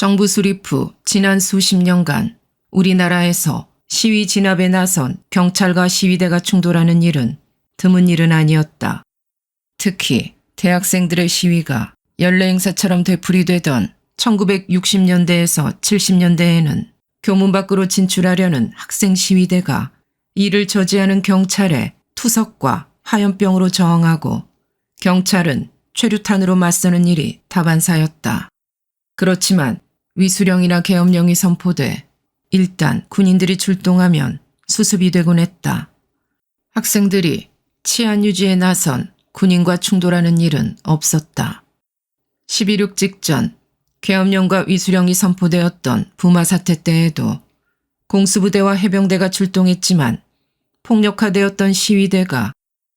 정부 수립 후 지난 수십 년간 우리나라에서 시위 진압에 나선 경찰과 시위대가 충돌하는 일은 드문 일은 아니었다. 특히 대학생들의 시위가 연례 행사처럼 되풀이되던 1960년대에서 70년대에는 교문 밖으로 진출하려는 학생 시위대가 이를 저지하는 경찰의 투석과 화염병으로 저항하고 경찰은 최루탄으로 맞서는 일이 다반사였다. 그렇지만 위수령이나 계엄령이 선포돼 일단 군인들이 출동하면 수습이 되곤 했다. 학생들이 치안 유지에 나선 군인과 충돌하는 일은 없었다. 12.6 직전 계엄령과 위수령이 선포되었던 부마 사태 때에도 공수부대와 해병대가 출동했지만 폭력화되었던 시위대가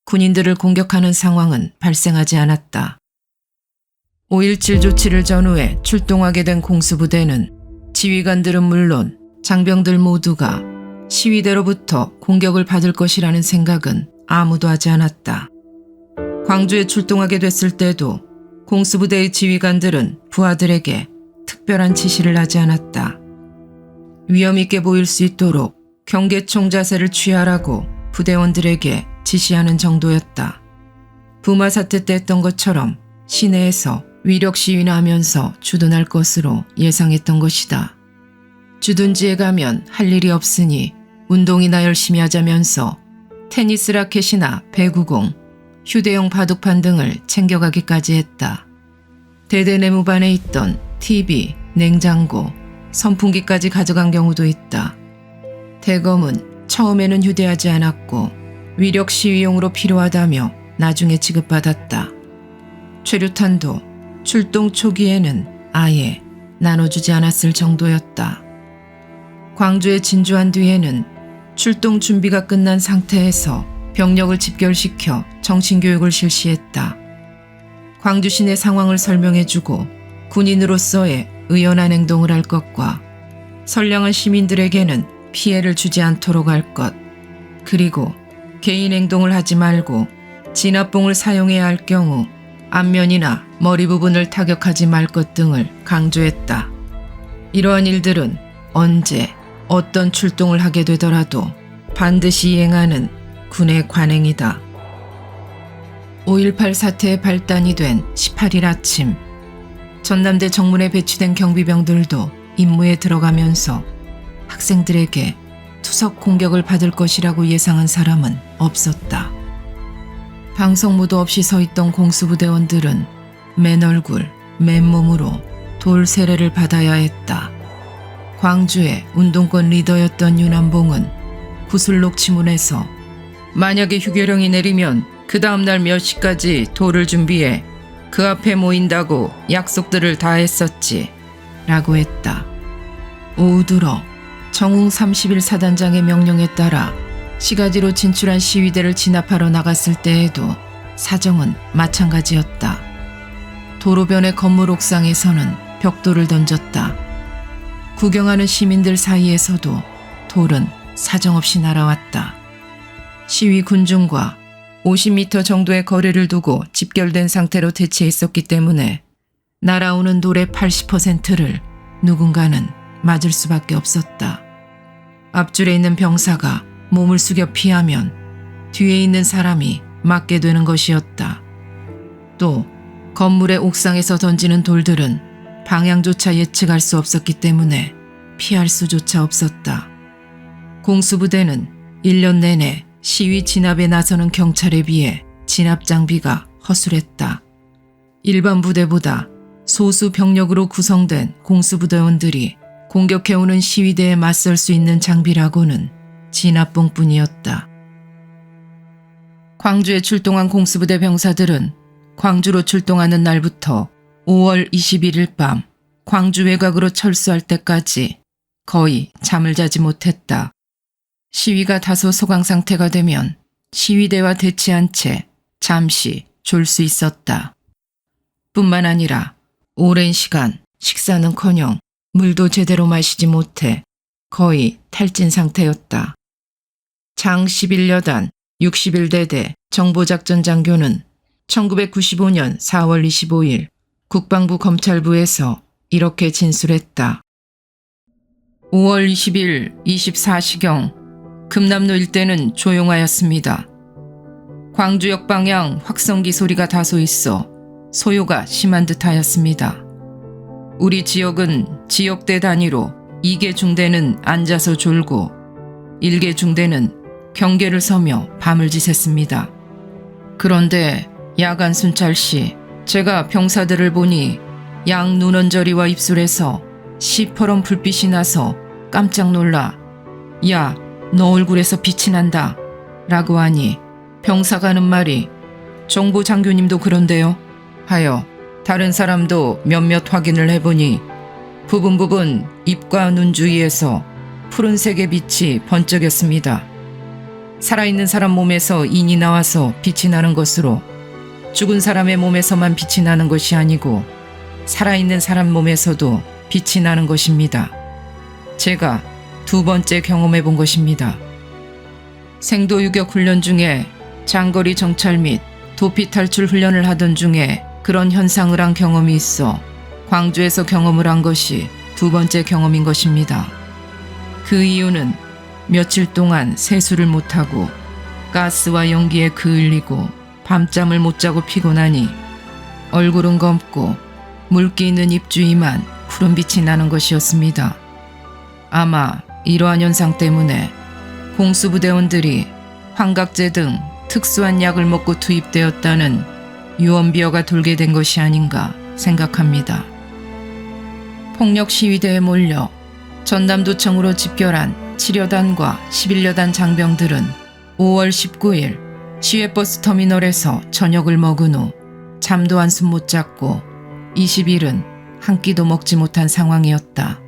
군인들을 공격하는 상황은 발생하지 않았다. 5.17 조치를 전후해 출동하게 된 공수부대는 지휘관들은 물론 장병들 모두가 시위대로부터 공격을 받을 것이라는 생각은 아무도 하지 않았다. 광주에 출동하게 됐을 때도 공수부대의 지휘관들은 부하들에게 특별한 지시를 하지 않았다. 위험 있게 보일 수 있도록 경계총 자세를 취하라고 부대원들에게 지시하는 정도였다. 부마 사태 때 했던 것처럼 시내에서 위력 시위나 하면서 주둔할 것으로 예상했던 것이다. 주둔지에 가면 할 일이 없으니 운동이나 열심히 하자면서 테니스 라켓이나 배구공, 휴대용 바둑판 등을 챙겨가기까지 했다. 대대내무반에 있던 TV, 냉장고, 선풍기까지 가져간 경우도 있다. 대검은 처음에는 휴대하지 않았고 위력 시위용으로 필요하다며 나중에 지급받았다. 최루탄도 출동 초기에는 아예 나눠주지 않았을 정도였다. 광주에 진주한 뒤에는 출동 준비가 끝난 상태에서 병력을 집결시켜 정신교육을 실시했다. 광주 시내 상황을 설명해주고 군인으로서의 의연한 행동을 할 것과 선량한 시민들에게는 피해를 주지 않도록 할 것, 그리고 개인 행동을 하지 말고 진압봉을 사용해야 할 경우 앞면이나 머리 부분을 타격하지 말 것 등을 강조했다. 이러한 일들은 언제 어떤 출동을 하게 되더라도 반드시 이행하는 군의 관행이다. 5.18 사태의 발단이 된 18일 아침, 전남대 정문에 배치된 경비병들도 임무에 들어가면서 학생들에게 투석 공격을 받을 것이라고 예상한 사람은 없었다. 방송무도 없이 서 있던 공수부대원들은 맨 얼굴, 맨몸으로 돌 세례를 받아야 했다. 광주의 운동권 리더였던 윤한봉은 구슬록 지문에서 만약에 휴교령이 내리면 그 다음날 몇 시까지 돌을 준비해 그 앞에 모인다고 약속들을 다 했었지. 라고 했다. 오후 들어 정웅 30일 사단장의 명령에 따라 시가지로 진출한 시위대를 진압하러 나갔을 때에도 사정은 마찬가지였다. 도로변의 건물 옥상에서는 벽돌을 던졌다. 구경하는 시민들 사이에서도 돌은 사정없이 날아왔다. 시위 군중과 50m 정도의 거리를 두고 집결된 상태로 대치했었기 때문에 날아오는 돌의 80%를 누군가는 맞을 수밖에 없었다. 앞줄에 있는 병사가 몸을 숙여 피하면 뒤에 있는 사람이 맞게 되는 것이었다. 또 건물의 옥상에서 던지는 돌들은 방향조차 예측할 수 없었기 때문에 피할 수조차 없었다. 공수부대는 1년 내내 시위 진압에 나서는 경찰에 비해 진압 장비가 허술했다. 일반 부대보다 소수 병력으로 구성된 공수부대원들이 공격해오는 시위대에 맞설 수 있는 장비라고는 진압봉뿐이었다. 광주에 출동한 공수부대 병사들은 광주로 출동하는 날부터 5월 21일 밤 광주 외곽으로 철수할 때까지 거의 잠을 자지 못했다. 시위가 다소 소강 상태가 되면 시위대와 대치한 채 잠시 졸 수 있었다. 뿐만 아니라 오랜 시간 식사는커녕 물도 제대로 마시지 못해 거의 탈진 상태였다. 장 11여단 61대대 정보작전 장교는 1995년 4월 25일 국방부 검찰부에서 이렇게 진술했다. 5월 20일 24시경 금남로 일대는 조용하였습니다. 광주역 방향 확성기 소리가 다소 있어 소요가 심한 듯 하였습니다. 우리 지역은 지역대 단위로 2개 중대는 앉아서 졸고 1개 중대는 경계를 서며 밤을 지샜습니다. 그런데 야간 순찰 시 제가 병사들을 보니 양 눈언저리와 입술에서 시퍼런 불빛이 나서 깜짝 놀라 야, 너 얼굴에서 빛이 난다 라고 하니 병사가 하는 말이 정보 장교님도 그런데요 하여 다른 사람도 몇몇 확인을 해보니 부분 부분 입과 눈 주위에서 푸른색의 빛이 번쩍였습니다. 살아있는 사람 몸에서 인이 나와서 빛이 나는 것으로 죽은 사람의 몸에서만 빛이 나는 것이 아니고 살아있는 사람 몸에서도 빛이 나는 것입니다. 제가 두 번째 경험해 본 것입니다. 생도 유격 훈련 중에 장거리 정찰 및 도피 탈출 훈련을 하던 중에 그런 현상을 한 경험이 있어 광주에서 경험을 한 것이 두 번째 경험인 것입니다. 그 이유는 며칠 동안 세수를 못하고 가스와 연기에 그을리고 밤잠을 못 자고 피곤하니 얼굴은 검고 물기 있는 입주위만 푸른 빛이 나는 것이었습니다. 아마 이러한 현상 때문에 공수부대원들이 환각제 등 특수한 약을 먹고 투입되었다는 유언비어가 돌게 된 것이 아닌가 생각합니다. 폭력 시위대에 몰려 전남도청으로 집결한 7여단과 11여단 장병들은 5월 19일 시외버스 터미널에서 저녁을 먹은 후 잠도 한숨 못 잤고 20일은 한 끼도 먹지 못한 상황이었다.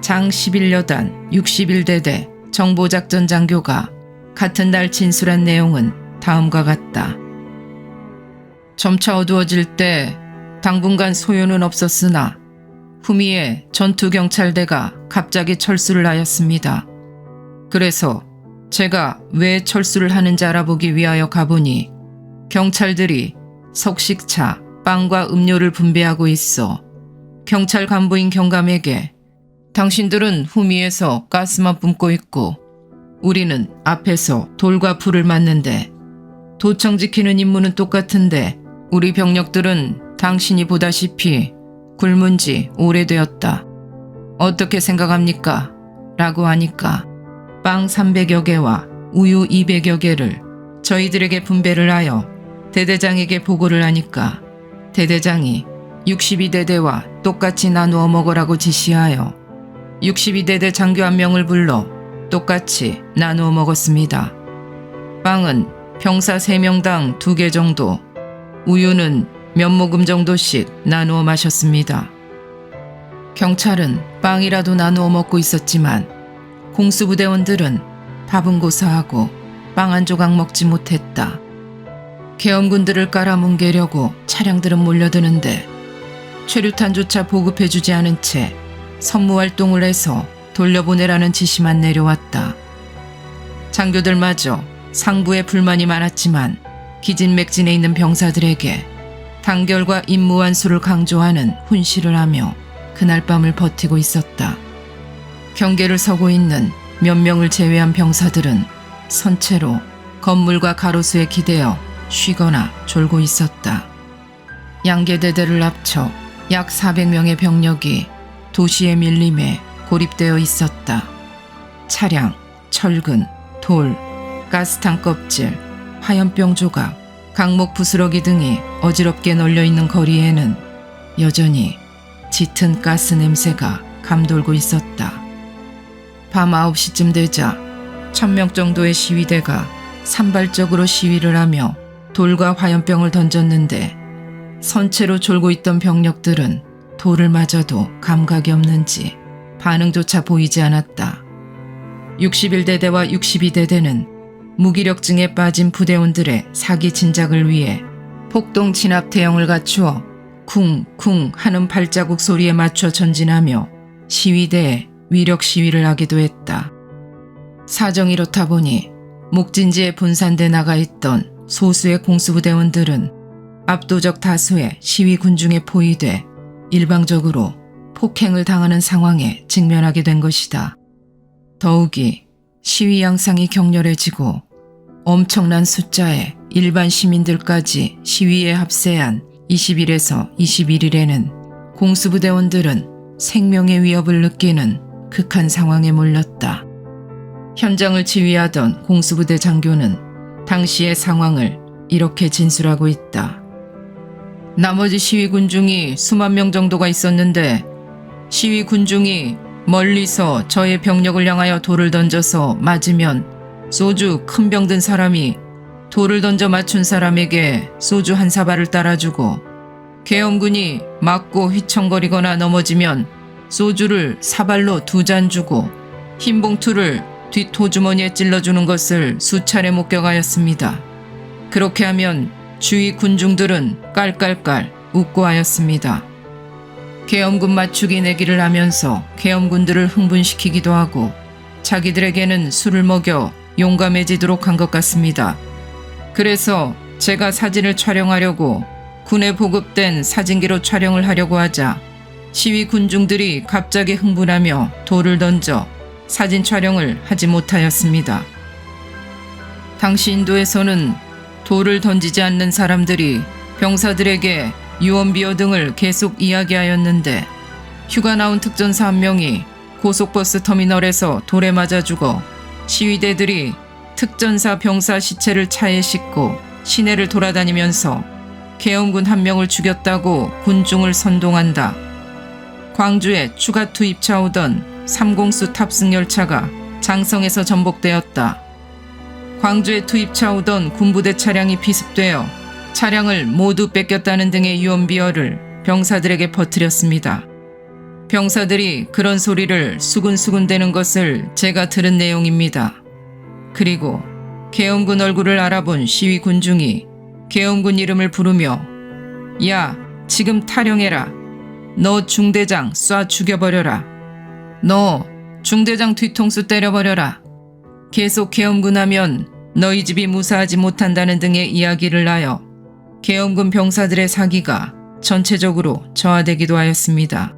장 11여단 61대대 정보작전 장교가 같은 날 진술한 내용은 다음과 같다. 점차 어두워질 때 당분간 소요는 없었으나 후미에 전투경찰대가 갑자기 철수를 하였습니다. 그래서 제가 왜 철수를 하는지 알아보기 위하여 가보니 경찰들이 석식차, 빵과 음료를 분배하고 있어 경찰 간부인 경감에게 당신들은 후미에서 가스만 뿜고 있고 우리는 앞에서 돌과 불을 맞는데 도청 지키는 임무는 똑같은데 우리 병력들은 당신이 보다시피 굶은 지 오래되었다. 어떻게 생각합니까? 라고 하니까 빵 300여 개와 우유 200여 개를 저희들에게 분배를 하여 대대장에게 보고를 하니까 대대장이 62대대와 똑같이 나누어 먹으라고 지시하여 62대대 장교 한 명을 불러 똑같이 나누어 먹었습니다. 빵은 병사 3명당 2개 정도, 우유는 몇 모금 정도씩 나누어 마셨습니다. 경찰은 빵이라도 나누어 먹고 있었지만 공수부대원들은 밥은 고사하고 빵 한 조각 먹지 못했다. 계엄군들을 깔아뭉개려고 차량들은 몰려드는데 최루탄조차 보급해주지 않은 채 선무활동을 해서 돌려보내라는 지시만 내려왔다. 장교들마저 상부에 불만이 많았지만 기진맥진에 있는 병사들에게 단결과 임무 완수를 강조하는 훈시를 하며 그날 밤을 버티고 있었다. 경계를 서고 있는 몇 명을 제외한 병사들은 선체로 건물과 가로수에 기대어 쉬거나 졸고 있었다. 양계대대를 합쳐 약 400명의 병력이 도시의 밀림에 고립되어 있었다. 차량, 철근, 돌, 가스탄 껍질, 화염병 조각, 강목 부스러기 등이 어지럽게 널려 있는 거리에는 여전히 짙은 가스 냄새가 감돌고 있었다. 밤 9시쯤 되자 천명 정도의 시위대가 산발적으로 시위를 하며 돌과 화염병을 던졌는데 선체로 졸고 있던 병력들은 돌을 맞아도 감각이 없는지 반응조차 보이지 않았다. 61대대와 62대대는 무기력증에 빠진 부대원들의 사기 진작을 위해 폭동 진압 대형을 갖추어 쿵쿵 하는 발자국 소리에 맞춰 전진하며 시위대에 위력 시위를 하기도 했다. 사정이 이렇다 보니 목진지에 분산돼 나가 있던 소수의 공수부대원들은 압도적 다수의 시위 군 중에 포위돼 일방적으로 폭행을 당하는 상황에 직면하게 된 것이다. 더욱이 시위 양상이 격렬해지고 엄청난 숫자의 일반 시민들까지 시위에 합세한 20일에서 21일에는 공수부대원들은 생명의 위협을 느끼는 극한 상황에 몰렸다. 현장을 지휘하던 공수부대 장교는 당시의 상황을 이렇게 진술하고 있다. 나머지 시위 군중이 수만 명 정도가 있었는데 시위 군중이 멀리서 저의 병력을 향하여 돌을 던져서 맞으면 소주 큰 병 든 사람이 돌을 던져 맞춘 사람에게 소주 한 사발을 따라주고 계엄군이 맞고 휘청거리거나 넘어지면 소주를 사발로 두 잔 주고 흰 봉투를 뒷호주머니에 찔러주는 것을 수차례 목격하였습니다. 그렇게 하면 주위 군중들은 깔깔깔 웃고 하였습니다. 계엄군 맞추기 내기를 하면서 계엄군들을 흥분시키기도 하고 자기들에게는 술을 먹여 용감해지도록 한 것 같습니다. 그래서 제가 사진을 촬영하려고 군에 보급된 사진기로 촬영을 하려고 하자 시위 군중들이 갑자기 흥분하며 돌을 던져 사진 촬영을 하지 못하였습니다. 당시 인도에서는 돌을 던지지 않는 사람들이 병사들에게 유언비어 등을 계속 이야기하였는데 휴가 나온 특전사 한 명이 고속버스 터미널에서 돌에 맞아 죽어 시위대들이 특전사 병사 시체를 차에 싣고 시내를 돌아다니면서 계엄군 한 명을 죽였다고 군중을 선동한다. 광주에 추가 투입차 오던 3공수 탑승 열차가 장성에서 전복되었다. 광주에 투입차 오던 군부대 차량이 비습되어 차량을 모두 뺏겼다는 등의 유언비어를 병사들에게 퍼뜨렸습니다. 병사들이 그런 소리를 수군수군대는 것을 제가 들은 내용입니다. 그리고 계엄군 얼굴을 알아본 시위 군 중이 계엄군 이름을 부르며 야 지금 타령해라 너 중대장 쏴 죽여버려라 너 중대장 뒤통수 때려버려라 계속 계엄군 하면 너희 집이 무사하지 못한다는 등의 이야기를 하여 계엄군 병사들의 사기가 전체적으로 저하되기도 하였습니다.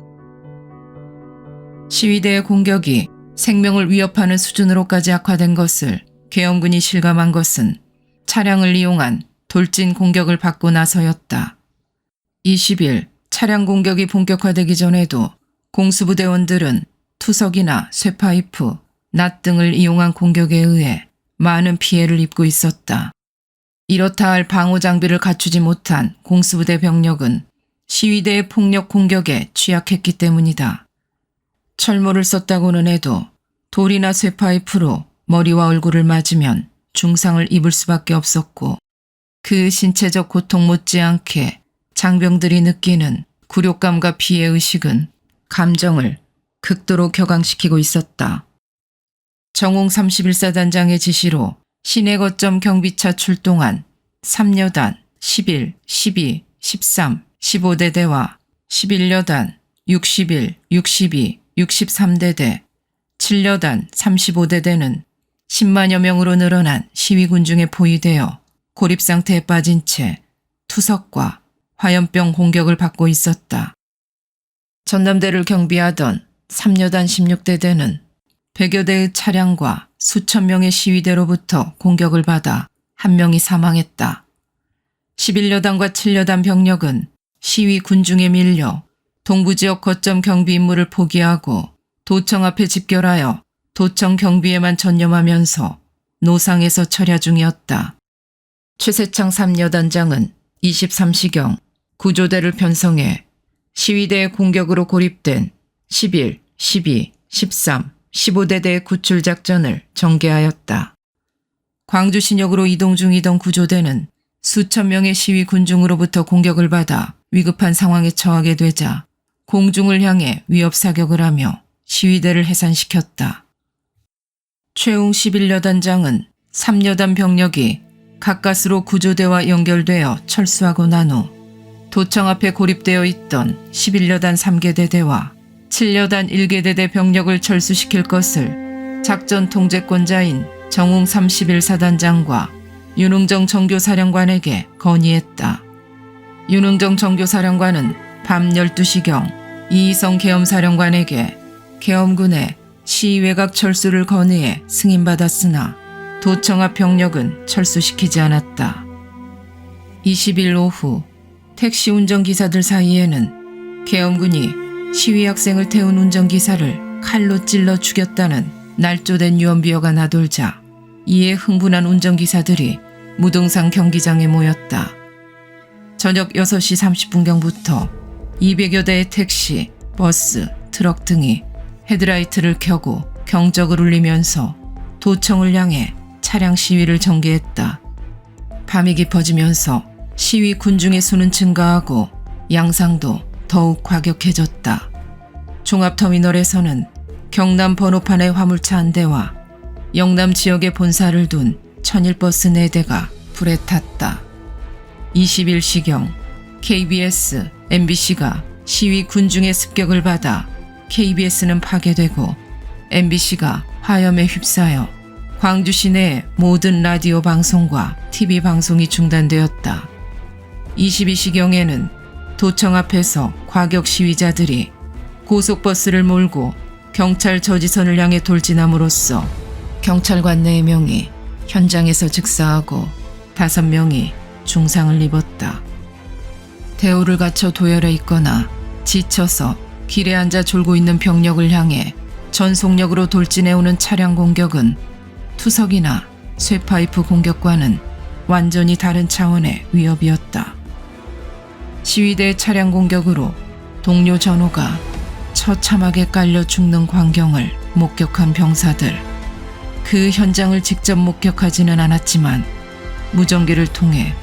시위대의 공격이 생명을 위협하는 수준으로까지 악화된 것을 계엄군이 실감한 것은 차량을 이용한 돌진 공격을 받고 나서였다. 20일 차량 공격이 본격화되기 전에도 공수부대원들은 투석이나 쇠파이프, 낫 등을 이용한 공격에 의해 많은 피해를 입고 있었다. 이렇다 할 방호 장비를 갖추지 못한 공수부대 병력은 시위대의 폭력 공격에 취약했기 때문이다. 철모를 썼다고는 해도 돌이나 쇠파이프로 머리와 얼굴을 맞으면 중상을 입을 수밖에 없었고 그 신체적 고통 못지않게 장병들이 느끼는 굴욕감과 피해 의식은 감정을 극도로 격앙시키고 있었다. 정홍 31사단장의 지시로 시내 거점 경비차 출동한 3여단 11, 12, 13, 15대대와 11여단 61, 62, 63대대, 7여단 35대대는 10만여 명으로 늘어난 시위군 중에 포위되어 고립 상태에 빠진 채 투석과 화염병 공격을 받고 있었다. 전남대를 경비하던 3여단 16대대는 100여 대의 차량과 수천 명의 시위대로부터 공격을 받아 한 명이 사망했다. 11여단과 7여단 병력은 시위 군중에 밀려 동부 지역 거점 경비 임무를 포기하고 도청 앞에 집결하여 도청 경비에만 전념하면서 노상에서 철야 중이었다. 최세창 3여단장은 23시경 구조대를 편성해 시위대의 공격으로 고립된 11, 12, 13, 15대대의 구출 작전을 전개하였다. 광주 신역으로 이동 중이던 구조대는 수천 명의 시위 군중으로부터 공격을 받아 위급한 상황에 처하게 되자 공중을 향해 위협 사격을 하며 시위대를 해산시켰다. 최웅 11여단장은 3여단 병력이 가까스로 구조대와 연결되어 철수하고 난 후 도청 앞에 고립되어 있던 11여단 3개대대와 7여단 1개대대 병력을 철수시킬 것을 작전 통제권자인 정웅 31사단장과 윤흥정 정교사령관에게 건의했다. 윤흥정 정교사령관은 밤 12시경 이희성 계엄사령관에게 계엄군의 시외각 철수를 건의해 승인받았으나 도청 앞 병력은 철수시키지 않았다. 20일 오후 택시 운전기사들 사이에는 계엄군이 시위 학생을 태운 운전기사를 칼로 찔러 죽였다는 날조된 유언비어가 나돌자 이에 흥분한 운전기사들이 무등산 경기장에 모였다. 저녁 6시 30분경부터 200여 대의 택시, 버스, 트럭 등이 헤드라이트를 켜고 경적을 울리면서 도청을 향해 차량 시위를 전개했다. 밤이 깊어지면서 시위 군중의 수는 증가하고 양상도 더욱 과격해졌다. 종합터미널에서는 경남 번호판의 화물차 한 대와 영남 지역에 본사를 둔 천일버스 4대가 불에 탔다. 21시경 KBS, MBC가 시위 군중의 습격을 받아 KBS는 파괴되고 MBC가 화염에 휩싸여 광주 시내 모든 라디오 방송과 TV 방송이 중단되었다. 22시경에는 도청 앞에서 과격 시위자들이 고속버스를 몰고 경찰 저지선을 향해 돌진함으로써 경찰관 4명이 현장에서 즉사하고 5명이 중상을 입었다. 대우를 갖춰 도열해 있거나 지쳐서 길에 앉아 졸고 있는 병력을 향해 전속력으로 돌진해오는 차량 공격은 투석이나 쇠파이프 공격과는 완전히 다른 차원의 위협이었다. 시위대 차량 공격으로 동료 전호가 처참하게 깔려 죽는 광경을 목격한 병사들. 그 현장을 직접 목격하지는 않았지만 무전기를 통해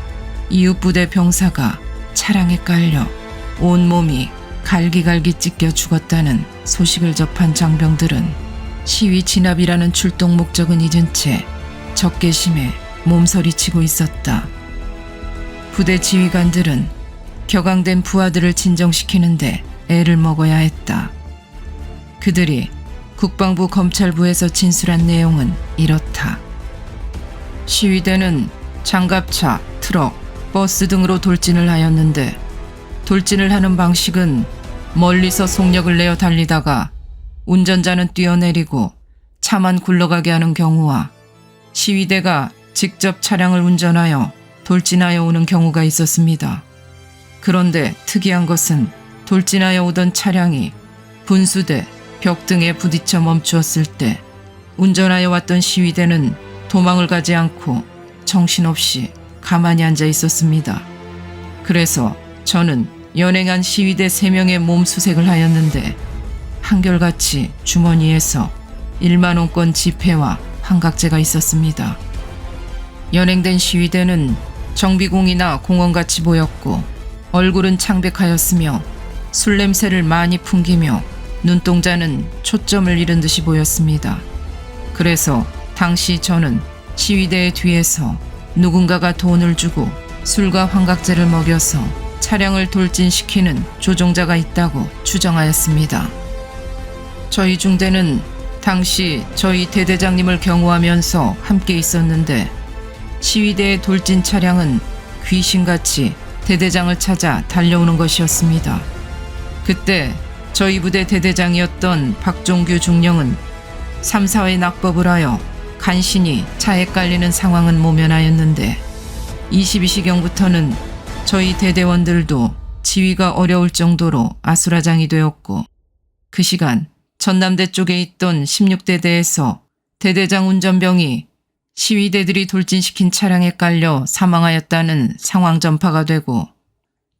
이웃 부대 병사가 차량에 깔려 온몸이 갈기갈기 찢겨 죽었다는 소식을 접한 장병들은 시위 진압이라는 출동 목적은 잊은 채 적개심에 몸서리치고 있었다. 부대 지휘관들은 격앙된 부하들을 진정시키는데 애를 먹어야 했다. 그들이 국방부 검찰부에서 진술한 내용은 이렇다. 시위대는 장갑차, 트럭, 버스 등으로 돌진을 하였는데 돌진을 하는 방식은 멀리서 속력을 내어 달리다가 운전자는 뛰어내리고 차만 굴러가게 하는 경우와 시위대가 직접 차량을 운전하여 돌진하여 오는 경우가 있었습니다. 그런데 특이한 것은 돌진하여 오던 차량이 분수대, 벽 등에 부딪혀 멈추었을 때 운전하여 왔던 시위대는 도망을 가지 않고 정신없이 가만히 앉아 있었습니다. 그래서 저는 연행한 시위대 3명의 몸 수색을 하였는데 한결같이 주머니에서 1만 원권 지폐와 환각제가 있었습니다. 연행된 시위대는 정비공이나 공원같이 보였고 얼굴은 창백하였으며 술 냄새를 많이 풍기며 눈동자는 초점을 잃은 듯이 보였습니다. 그래서 당시 저는 시위대의 뒤에서 누군가가 돈을 주고 술과 환각제를 먹여서 차량을 돌진시키는 조종자가 있다고 추정하였습니다. 저희 중대는 당시 저희 대대장님을 경호하면서 함께 있었는데 시위대의 돌진 차량은 귀신같이 대대장을 찾아 달려오는 것이었습니다. 그때 저희 부대 대대장이었던 박종규 중령은 3, 4회 낙법을 하여 간신히 차에 깔리는 상황은 모면하였는데 22시경부터는 저희 대대원들도 지위가 어려울 정도로 아수라장이 되었고 그 시간 전남대 쪽에 있던 16대대에서 대대장 운전병이 시위대들이 돌진시킨 차량에 깔려 사망하였다는 상황 전파가 되고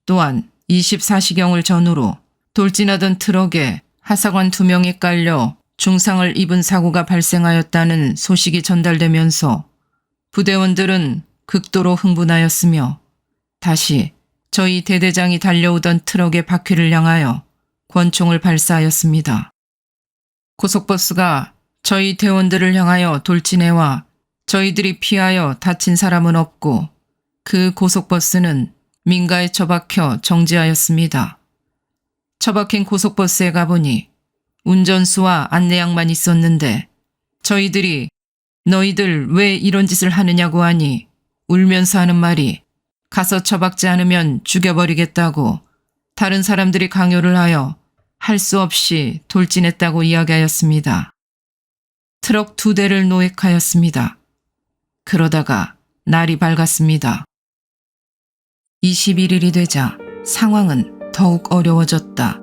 또한 24시경을 전후로 돌진하던 트럭에 하사관 두 명이 깔려 중상을 입은 사고가 발생하였다는 소식이 전달되면서 부대원들은 극도로 흥분하였으며 다시 저희 대대장이 달려오던 트럭의 바퀴를 향하여 권총을 발사하였습니다. 고속버스가 저희 대원들을 향하여 돌진해와 저희들이 피하여 다친 사람은 없고 그 고속버스는 민가에 처박혀 정지하였습니다. 처박힌 고속버스에 가보니 운전수와 안내양만 있었는데 저희들이 너희들 왜 이런 짓을 하느냐고 하니 울면서 하는 말이 가서 처박지 않으면 죽여버리겠다고 다른 사람들이 강요를 하여 할 수 없이 돌진했다고 이야기하였습니다. 트럭 두 대를 노획하였습니다. 그러다가 날이 밝았습니다. 21일이 되자 상황은 더욱 어려워졌다.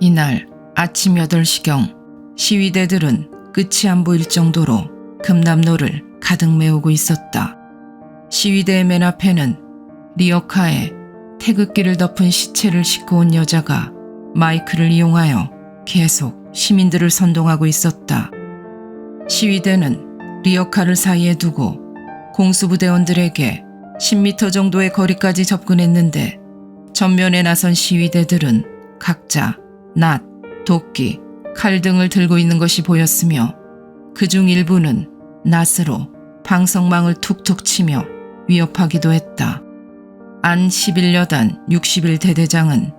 이날 아침 8시경 시위대들은 끝이 안 보일 정도로 금남로를 가득 메우고 있었다. 시위대의 맨 앞에는 리어카에 태극기를 덮은 시체를 싣고 온 여자가 마이크를 이용하여 계속 시민들을 선동하고 있었다. 시위대는 리어카를 사이에 두고 공수부대원들에게 10m 정도의 거리까지 접근했는데 전면에 나선 시위대들은 각자 낫, 도끼, 칼 등을 들고 있는 것이 보였으며 그 중 일부는 낫으로 방석망을 툭툭 치며 위협하기도 했다. 안 11여단 61대 대장은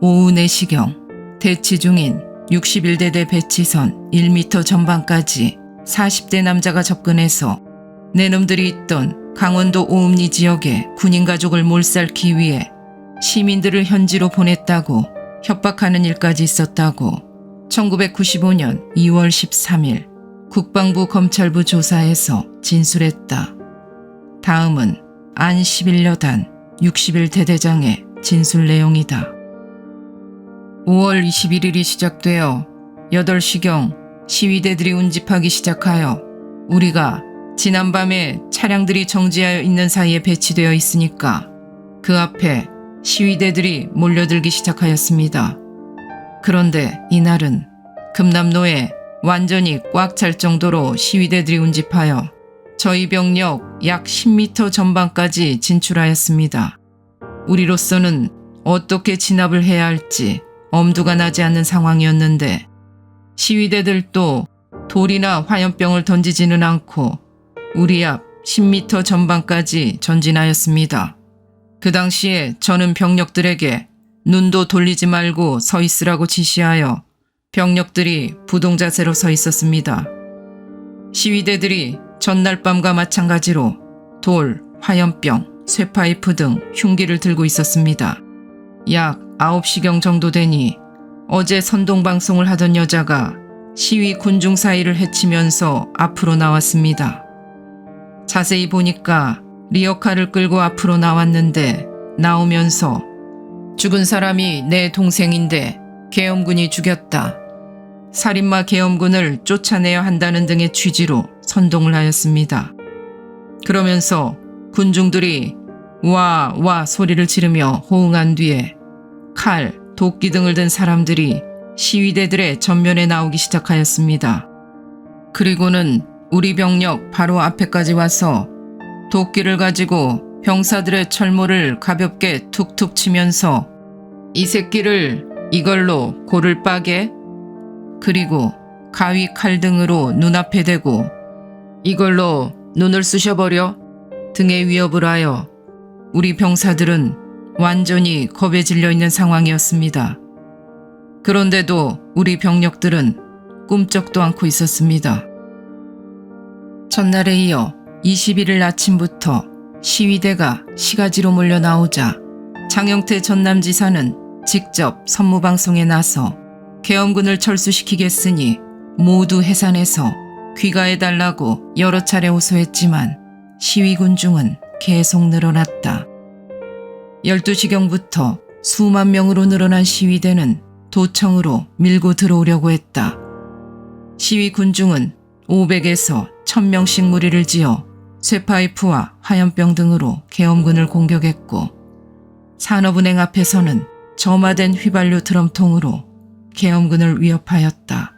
오후 4시경 대치 중인 61대대 배치선 1m 전방까지 40대 남자가 접근해서 내놈들이 있던 강원도 오음리 지역의 군인 가족을 몰살기 위해 시민들을 현지로 보냈다고 협박하는 일까지 있었다고 1995년 2월 13일 국방부 검찰부 조사에서 진술했다. 다음은 안 11여단 61대 대장의 진술 내용이다. 5월 21일이 시작되어 8시경 시위대들이 운집하기 시작하여 우리가 지난밤에 차량들이 정지하여 있는 사이에 배치되어 있으니까 그 앞에 시위대들이 몰려들기 시작하였습니다. 그런데 이날은 금남로에 완전히 꽉 찰 정도로 시위대들이 운집하여 저희 병력 약 10m 전방까지 진출하였습니다. 우리로서는 어떻게 진압을 해야 할지 엄두가 나지 않는 상황이었는데 시위대들도 돌이나 화염병을 던지지는 않고 우리 앞 10m 전방까지 전진하였습니다. 그 당시에 저는 병력들에게 눈도 돌리지 말고 서 있으라고 지시하여 병력들이 부동자세로 서 있었습니다. 시위대들이 전날 밤과 마찬가지로 돌, 화염병, 쇠파이프 등 흉기를 들고 있었습니다. 약 9시경 정도 되니 어제 선동방송을 하던 여자가 시위 군중 사이를 헤치면서 앞으로 나왔습니다. 자세히 보니까 리어카를 끌고 앞으로 나왔는데 나오면서 죽은 사람이 내 동생인데 계엄군이 죽였다. 살인마 계엄군을 쫓아내야 한다는 등의 취지로 선동을 하였습니다. 그러면서 군중들이 와, 와 소리를 지르며 호응한 뒤에 칼, 도끼 등을 든 사람들이 시위대들의 전면에 나오기 시작하였습니다. 그리고는 우리 병력 바로 앞에까지 와서 도끼를 가지고 병사들의 철모를 가볍게 툭툭 치면서 이 새끼를 이걸로 골을 빠게 그리고 가위 칼 등으로 눈앞에 대고 이걸로 눈을 쑤셔버려 등의 위협을 하여 우리 병사들은 완전히 겁에 질려 있는 상황이었습니다. 그런데도 우리 병력들은 꿈쩍도 않고 있었습니다. 전날에 이어 21일 아침부터 시위대가 시가지로 몰려 나오자 장영태 전남지사는 직접 선무방송에 나서 계엄군을 철수시키겠으니 모두 해산해서 귀가해달라고 여러 차례 호소했지만 시위군 중은 계속 늘어났다. 12시경부터 수만 명으로 늘어난 시위대는 도청으로 밀고 들어오려고 했다. 시위 군중은 500에서 1000명씩 무리를 지어 쇠파이프와 화염병 등으로 계엄군을 공격했고 산업은행 앞에서는 점화된 휘발유 드럼통으로 계엄군을 위협하였다.